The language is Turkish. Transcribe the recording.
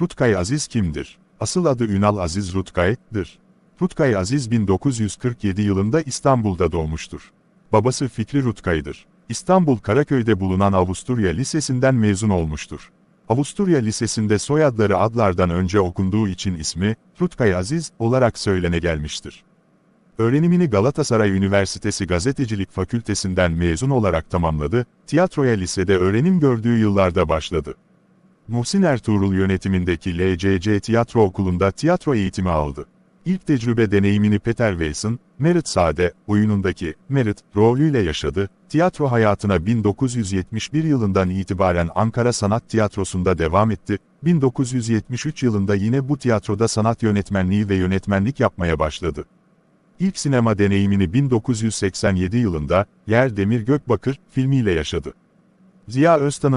Rutkay Aziz kimdir? Asıl adı Ünal Aziz Rutkay'dır. Rutkay Aziz 1947 yılında İstanbul'da doğmuştur. Babası Fikri Rutkay'dır. İstanbul Karaköy'de bulunan Avusturya Lisesi'nden mezun olmuştur. Avusturya Lisesi'nde soyadları adlardan önce okunduğu için ismi, Rutkay Aziz olarak söylene gelmiştir. Öğrenimini Galatasaray Üniversitesi Gazetecilik Fakültesinden mezun olarak tamamladı, tiyatroya lisede öğrenim gördüğü yıllarda başladı. Muhsin Ertuğrul yönetimindeki LCC Tiyatro Okulu'nda tiyatro eğitimi aldı. İlk tecrübe deneyimini Peter Weiss'in, Merit Sade, oyunundaki Merit rolüyle yaşadı, tiyatro hayatına 1971 yılından itibaren Ankara Sanat Tiyatrosu'nda devam etti, 1973 yılında yine bu tiyatroda sanat yönetmenliği ve yönetmenlik yapmaya başladı. İlk sinema deneyimini 1987 yılında Yer Demir Gökbakır filmiyle yaşadı. Ziya Öztan'ın